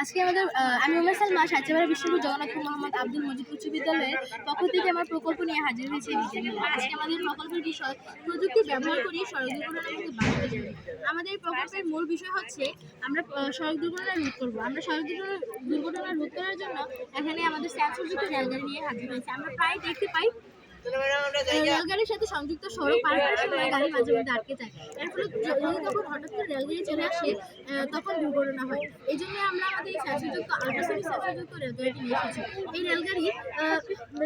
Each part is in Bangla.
আজকে আমাদের আমি উমেশ সালমা সাচ্চাবাড়ি বিষ্ণুপুর জগন্নাথপুর মোহাম্মদ আব্দুল মজিদ উচ্চ বিদ্যালয়ের পক্ষ থেকে আমার প্রকল্প নিয়ে হাজির হয়েছে আজকে আমাদের প্রকল্পের বিষয়, প্রযুক্তি ব্যবহার করি সড়ক দুর্ঘটনা বাংলাদেশ গড়ি। আমাদের এই প্রকল্পের মূল বিষয় হচ্ছে আমরা সড়ক দুর্ঘটনা রোধ করব। আমরা সড়ক দুর্ঘটনা রোধ করার জন্য এখানে আমাদের সেন্সরযুক্ত রেলগাড়ি নিয়ে হাজির হয়েছে। আমরা প্রায় দেখতে পাই রেলগাড়ির সাথে সংযুক্ত সড়ক পার করার সময় গাড়ি মাঝে মধ্যে আটকে যায়। এর ফলে য- যদি তখন হঠাৎ করে রেলগাড়ি চলে আসে তখন দুর্ঘটনা হয়। এই জন্য আমরা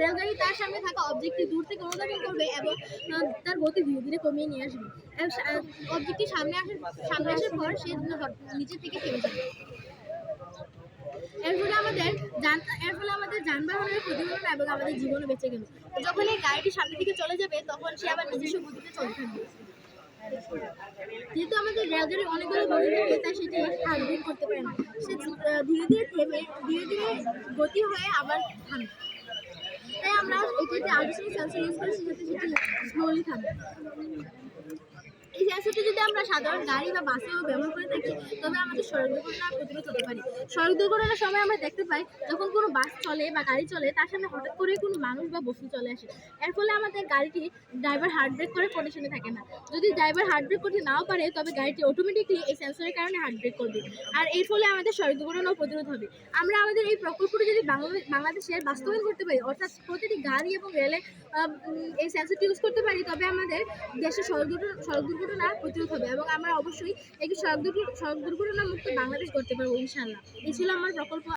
রেলগাড়ি তার সামনে থাকা অবজেক্টটি দূর থেকে অনুধাবন করবে এবং তার গতি ধীরে ধীরে কমিয়ে নিয়ে আসবে। অবজেক্টটি সামনে আসার সামনে আসার পর সে নিচের থেকে থেমে যাবে এর ফলে আমাদের যান, এর ফলে আমাদের যানবাহনের ক্ষতি হলো এবং আমাদের জীবনও বেঁচে গেল। যখন এই গাড়িটি সামনের দিকে চলে যাবে, তখন সে আবার নিজস্ব গতিতে চলতে থাকবে। যেহেতু আমাদের রেলগাড়ি অনেকগুলো থাকে তাই সেটি হাইব্রিড করতে পারে না। সে ধীরে ধীরে থেমে, ধীরে ধীরে গতি হয়ে আবার থামে। তাই আমরা এটিতে আর্টিফিশিয়াল সেন্সর ইউজ করেছি যাতে সেটি স্লোলি থামে। এই যদি আমরা সাধারণ গাড়ি বা বাসেও ব্যবহার করে থাকি, তবে আমাদের সড়ক দুর্ঘটনা প্রতিরোধ হতে পারে। সড়ক দুর্ঘটনার সময় আমরা দেখতে পাই, যখন কোনো বাস চলে বা গাড়ি চলে, তার সামনে হঠাৎ করে কোনো মানুষ বা বস্তু চলে আসে। এর ফলে আমাদের গাড়িটি ড্রাইভার হার্ট ব্রেক করে কন্ডিশনে থাকে না। যদি ড্রাইভার হার্ট ব্রেক করতে নাও পারে, তবে গাড়িটি অটোমেটিকলি এই সেন্সরের কারণে হার্ট ব্রেক করবে। আর এর ফলে আমাদের সড়ক দুর্ঘটনাও প্রতিরোধ হবে। আমরা আমাদের এই প্রকল্পটি যদি বাংলাদেশ বাংলাদেশের বাস্তবায়ন করতে পারি, অর্থাৎ প্রতিটি গাড়ি এবং রেলে এই সেন্সরটি ইউজ করতে পারি, তবে আমাদের দেশের সড়ক দুর্ঘটনা সড়ক দুর্ঘটনা প্রতিরোধ হবে এবং আমরা অবশ্যই একটি সড়ক দুর্ঘটনা মুক্ত বাংলাদেশ করতে পারব ইনশাল্লাহ এই ছিল আমার প্রকল্প।